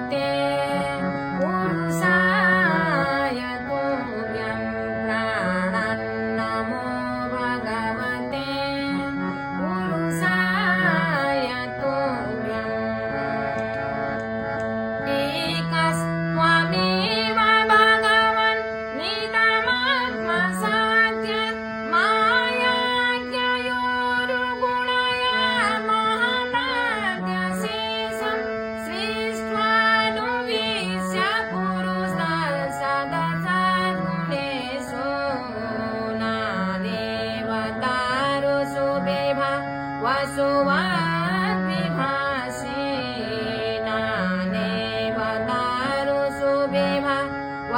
Gracias.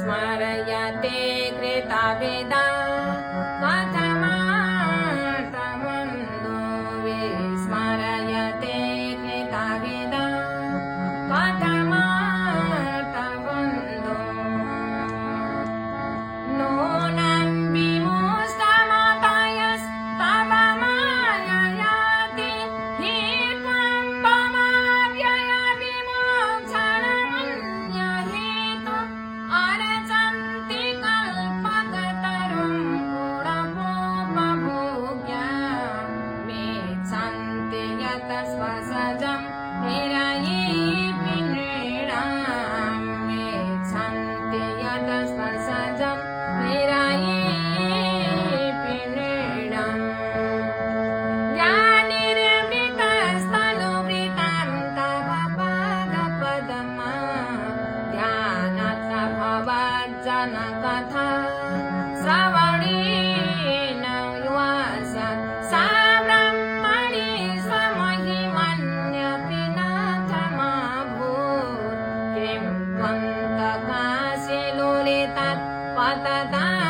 स्मरयते कृता वेदा वसदं निराये पिणीडं ज्ञानिर्मृतस्तनुभृतं कथा Shravani da da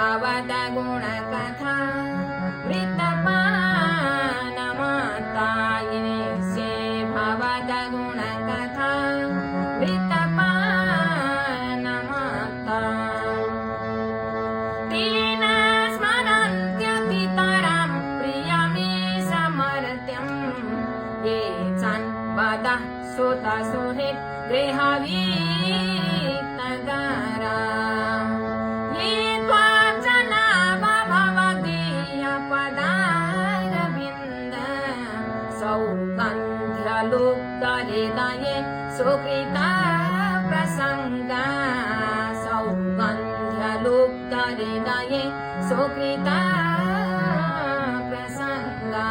अवदगुणकथा वृत्तपा sukita prasanga saugandhya lupta hridaye sukita prasanga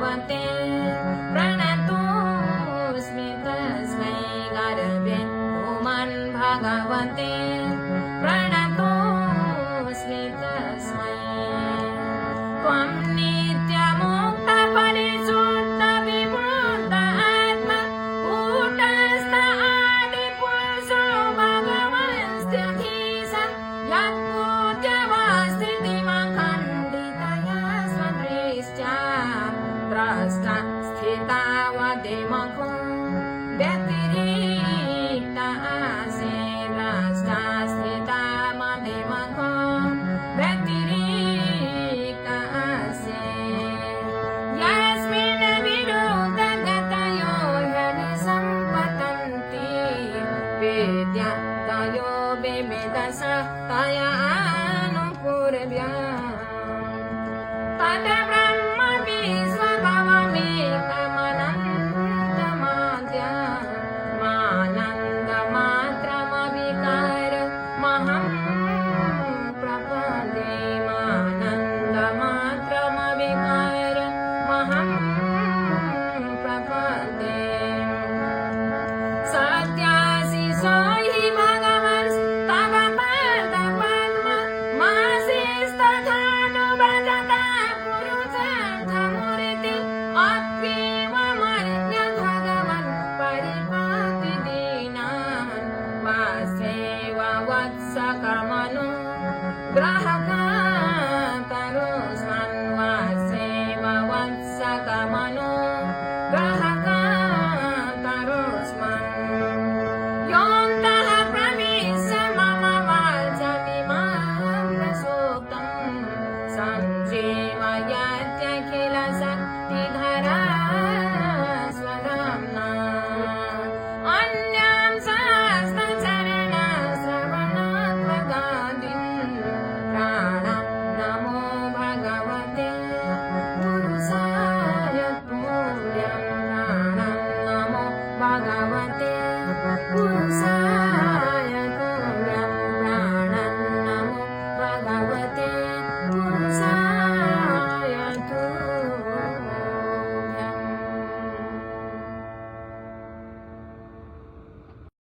One thing. démagogue. Grabe!